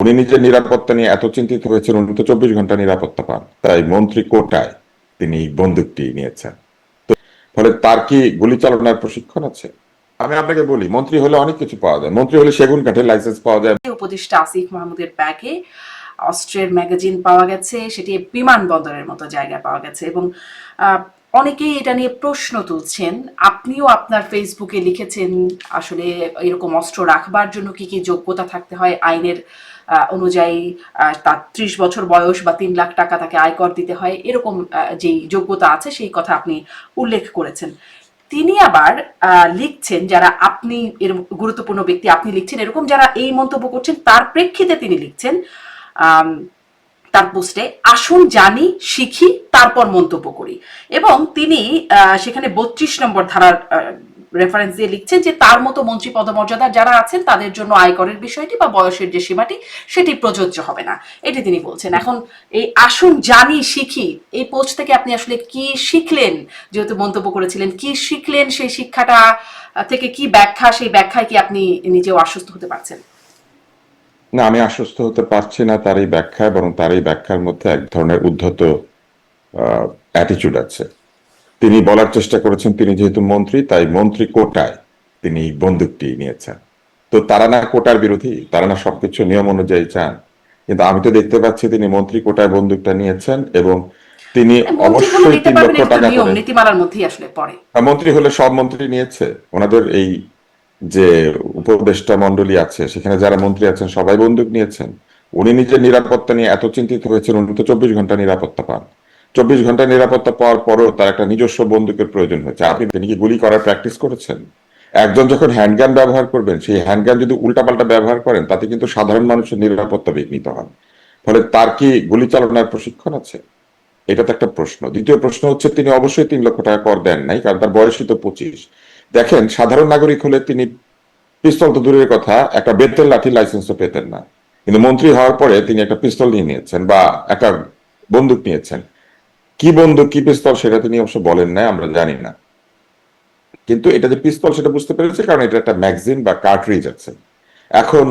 উনি নিজের নিরাপত্তা নিয়ে এত চিন্তিত হয়েছেন, উনি তো চব্বিশ ঘণ্টা নিরাপত্তা পান। তাই মন্ত্রী কোটায় তিনি বন্দুকটি নিয়েছেন। ফলে তার কি গুলি চালনার প্রশিক্ষণ আছে? আমি আপনাকে বলি, মন্ত্রী হলে অনেক কিছু পাওয়া যায়। মন্ত্রী হলে সেগুন কাঠের লাইসেন্স পাওয়া যায়। উপদেষ্টা আসিফ মাহমুদের ব্যাগে অস্ট্রের ম্যাগাজিন পাওয়া গেছে, সেটি বিমানবন্দরের মতো জায়গায় পাওয়া গেছে এবং অনেকেই এটা নিয়ে প্রশ্ন তুলছেন, আপনিও আপনার ফেসবুকে লিখেছেন আসলে এরকম অস্ত্র রাখবার জন্য কি কি যোগ্যতা থাকতে হয়, আইনের অনুযায়ী তার ত্রিশ বছর বয়স বা তিন লাখ টাকা তাকে আয়কর দিতে হয়, এরকম যেই যোগ্যতা আছে সেই কথা আপনি উল্লেখ করেছেন। তিনি আবার লিখছেন যারা আপনি এর গুরুত্বপূর্ণ ব্যক্তি আপনি লিখছেন, এরকম যারা এই মন্তব্য করছেন তার প্রেক্ষিতে তিনি লিখছেন তার পোস্টে আসুন, জানি, শিখি, তারপর মন্তব্য করি। এবং তিনি সেখানে বত্রিশ নম্বর ধারার রেফারেন্স দিয়ে লিখছেন যে, তার মতো মন্ত্রী পদমর্যাদা যারা আছেন, তাদের জন্য আয়করের বিষয়টি বা বয়সের যে সীমাটি, সেটি প্রযোজ্য হবে না। এটি তিনি বলছেন। এখন এই আসুন, জানি, শিখি এই পোস্ট থেকে আপনি আসলে কি শিখলেন? যেহেতু মন্তব্য করেছিলেন, কি শিখলেন? সেই শিক্ষাটা থেকে কি ব্যাখ্যা? সেই ব্যাখ্যায় কি আপনি নিজেও আশ্বস্ত হতে পারছেন? না আমি আশ্বস্ত হতে পারছি না তার এই ব্যাখ্যা বরং তার এই ব্যাখ্যার মধ্যে এক ধরনের উদ্ধত অ্যাটিচিউড আছে। তিনি বলার চেষ্টা করেছেন তিনি যেহেতু মন্ত্রী তাই মন্ত্রী কোটায় তিনি বন্দুকটি নিয়েছেন। তো তারা না কোটার বিরোধী তারা না সবকিছু নিয়ম অনুযায়ী চান। কিন্তু আমি তো দেখতে পাচ্ছি তিনি মন্ত্রী কোটায় বন্দুকটা নিয়েছেন এবং তিনি অবশ্যই তিন লক্ষ টাকা হ্যাঁ, মন্ত্রী হলে সব মন্ত্রী নিয়েছে। ওনাদের এই যে উপদেষ্টা মন্ডলী আছে, সেখানে যারা মন্ত্রী আছেন, সবাই বন্দুক নিয়েছেন। উনি নিজের নিরাপত্তা নিয়ে এত চিন্তিত হয়েছেন, উনি তো চব্বিশ ঘণ্টা নিরাপত্তা পান। চব্বিশ ঘণ্টা নিরাপত্তা পাওয়ার পরও তার একটা নিজস্ব বন্দুকের প্রয়োজন হয়েছে। আপনি তিনি কি গুলি করার প্র্যাকটিস করেছেন? একজন যখন হ্যান্ডগান ব্যবহার করবেন, সেই হ্যান্ডগান যদি উল্টাপাল্টা ব্যবহার করেন, তাতে কিন্তু সাধারণ মানুষের নিরাপত্তা বিঘ্নিত হয়। ফলে তার কি গুলি চালনার প্রশিক্ষণ আছে? এটা তো একটা প্রশ্ন। দ্বিতীয় প্রশ্ন হচ্ছে, তিনি অবশ্যই তিন লক্ষ টাকা কর দেন নাই, কারণ তার বয়সই তো পঁচিশ। দেখেন, সাধারণ নাগরিক হলে তিনি পিস্তল তো দূরের কথা, একটা বেতের লাঠি লাইসেন্সও পেতেন না। কিন্তু মন্ত্রী হওয়ার পরে তিনি একটা পিস্তল নিয়ে নিয়েছেন বা একটা বন্দুক নিয়েছেন। কি বন্দুক, কি পিস্তল সেটা তিনি অবশ্য বলেন না আমরা জানি না। কিন্তু এটা যে পিস্তল সেটা বুঝতে পেরেছে, কারণ এটা একটা ম্যাগজিন বা কার্ট্রিজ আছে। এখন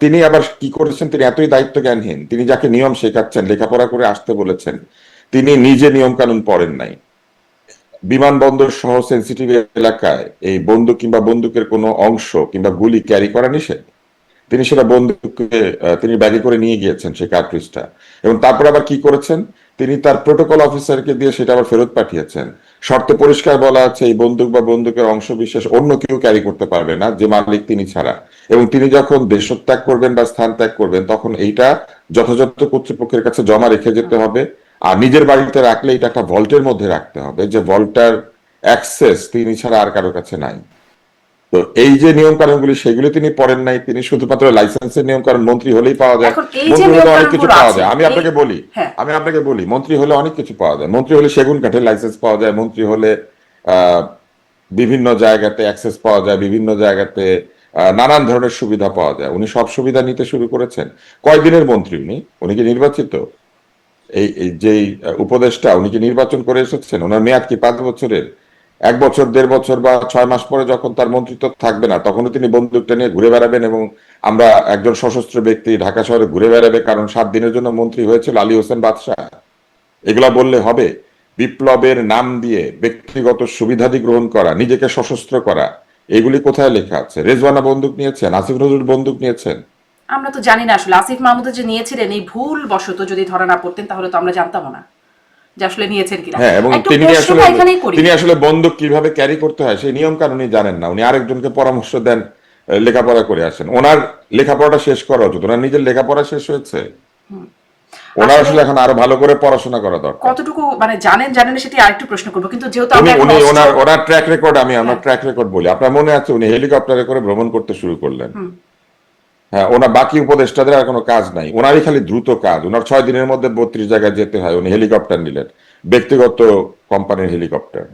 তিনি আবার কি করেছেন, তিনি এতই দায়িত্ব জ্ঞানহীন তিনি যাকে নিয়ম শেখাচ্ছেন, লেখাপড়া করে আসতে বলেছেন, তিনি নিজে নিয়ম কানুন পড়েন নাই। বিমানবন্দর সহ সেন্সিটিভ এলাকায় এই বন্দুক কিংবা বন্দুকের কোনো অংশ কিংবা গুলি ক্যারি করা নিষেধ? তিনি সেটা বন্দুককে তিনি ব্যাগে করে নিয়ে গিয়েছেন সেই কার্ট্রিজটা এবং তারপর আবার কি করেছেন? তিনি তার প্রোটোকল অফিসারকে দিয়ে সেটা আবার ফেরত পাঠিয়েছেন। শর্তে পরিষ্কার বলা আছে, এই বন্দুক বা বন্দুকের অংশ বিশেষ অন্য কেউ ক্যারি করতে পারবে না, যে মালিক তিনি ছাড়া। এবং তিনি যখন দেশত্যাগ করবেন বা স্থান ত্যাগ করবেন, তখন এইটা যথাযথ কর্তৃপক্ষের কাছে জমা রেখে যেতে হবে। আর নিজের বাড়িতে রাখলে এটা একটা ভল্টের মধ্যে রাখতে হবে। যে ভল্টার অ্যাক্সেস তিনি ছাড়া আর কারও কাছে নাই। তো এই যে নিয়ম কানুনগুলি সেগুলি তিনি পড়েন নাই। তিনি শুধুমাত্র লাইসেন্সের নিয়ম কানুন মন্ত্রী হলেই পাওয়া যায়। মন্ত্রী হলে অনেক কিছু পাওয়া যায়। আমি আপনাকে বলি হ্যাঁ। আমি আপনাকে বলি মন্ত্রী হলে অনেক কিছু পাওয়া যায়। মন্ত্রী হলে সেগুন কাঠের লাইসেন্স পাওয়া যায়। মন্ত্রী হলে আহ, বিভিন্ন জায়গাতে অ্যাক্সেস পাওয়া যায়। বিভিন্ন জায়গাতে আহ, নানান ধরনের সুবিধা পাওয়া যায়। উনি সব সুবিধা নিতে শুরু করেছেন। কয়দিনের মন্ত্রী উনি? উনি কি নির্বাচিত? এই যেই আহ, উপদেষ্টা উনি কি নির্বাচন করে এসেছেন ওনার মেয়াদ কি পাঁচ বছরের? এক বছর দেড় বছর বা ছয় মাস পরে যখন তার মন্ত্রিত্ব থাকবে না তখনও তিনি বন্দুকটা নিয়ে ঘুরে বেড়াবেন এবং আমরা একজন সশস্ত্র ব্যক্তি ঢাকা শহরে ঘুরে বেড়াবে কারণ সাত দিনের জন্য মন্ত্রী হয়েছিল আলী হোসেন বাদশাহ। এগুলা বললে হবে বিপ্লবের নাম দিয়ে ব্যক্তিগত সুবিধাদি গ্রহণ করা নিজেকে সশস্ত্র করা এগুলি কোথায় লেখা আছে? রেজওয়ানা বন্দুক নিয়েছেন আসিফ নজরুল বন্দুক নিয়েছেন আমরা তো জানি না আসলে। আসিফ মাহমুদ যে নিয়েছিলেন এই ভুল বশত যদি ধরা না পড়তেন তাহলে তো আমরা জানতাম না যে আসলে নিয়েছেন কিনা। হ্যাঁ এবং তিনি আসলে তিনি আসলে বন্দুক কীভাবে ক্যারি করতে হয় সেই নিয়ম জানেন না। উনি আরেকজনকে পরামর্শ দেন লেখাপড়া করে আসেন। ওনার লেখাপড়াটা শেষ করা উচিত। ওনার নিজের লেখাপড়া শেষ হয়েছে। ওনার আসলে- এখন আরও ভালো করে পড়াশোনা করা দরকার। কতটুকু মানে জানেন জানেন সেটি আরেকটু প্রশ্ন করব। কিন্তু যেহেতু আমরা উনি ওনার ওনার ট্র্যাক রেকর্ড আমি আমার ট্র্যাক রেকর্ড বলি। আপনার মনে আছে উনি হেলিকপ্টারে করে ভ্রমণ করতে শুরু করলেন। হ্যাঁ ওনার বাকি উপদেষ্টাদের আর কোনো কাজ নাই। ওনারই খালি দ্রুত কাজ। ওনার ছয় দিনের মধ্যে বত্রিশ জায়গায় যেতে হয়। উনি হেলিকপ্টার নিলেন। ব্যক্তিগত কোম্পানির হেলিকপ্টার।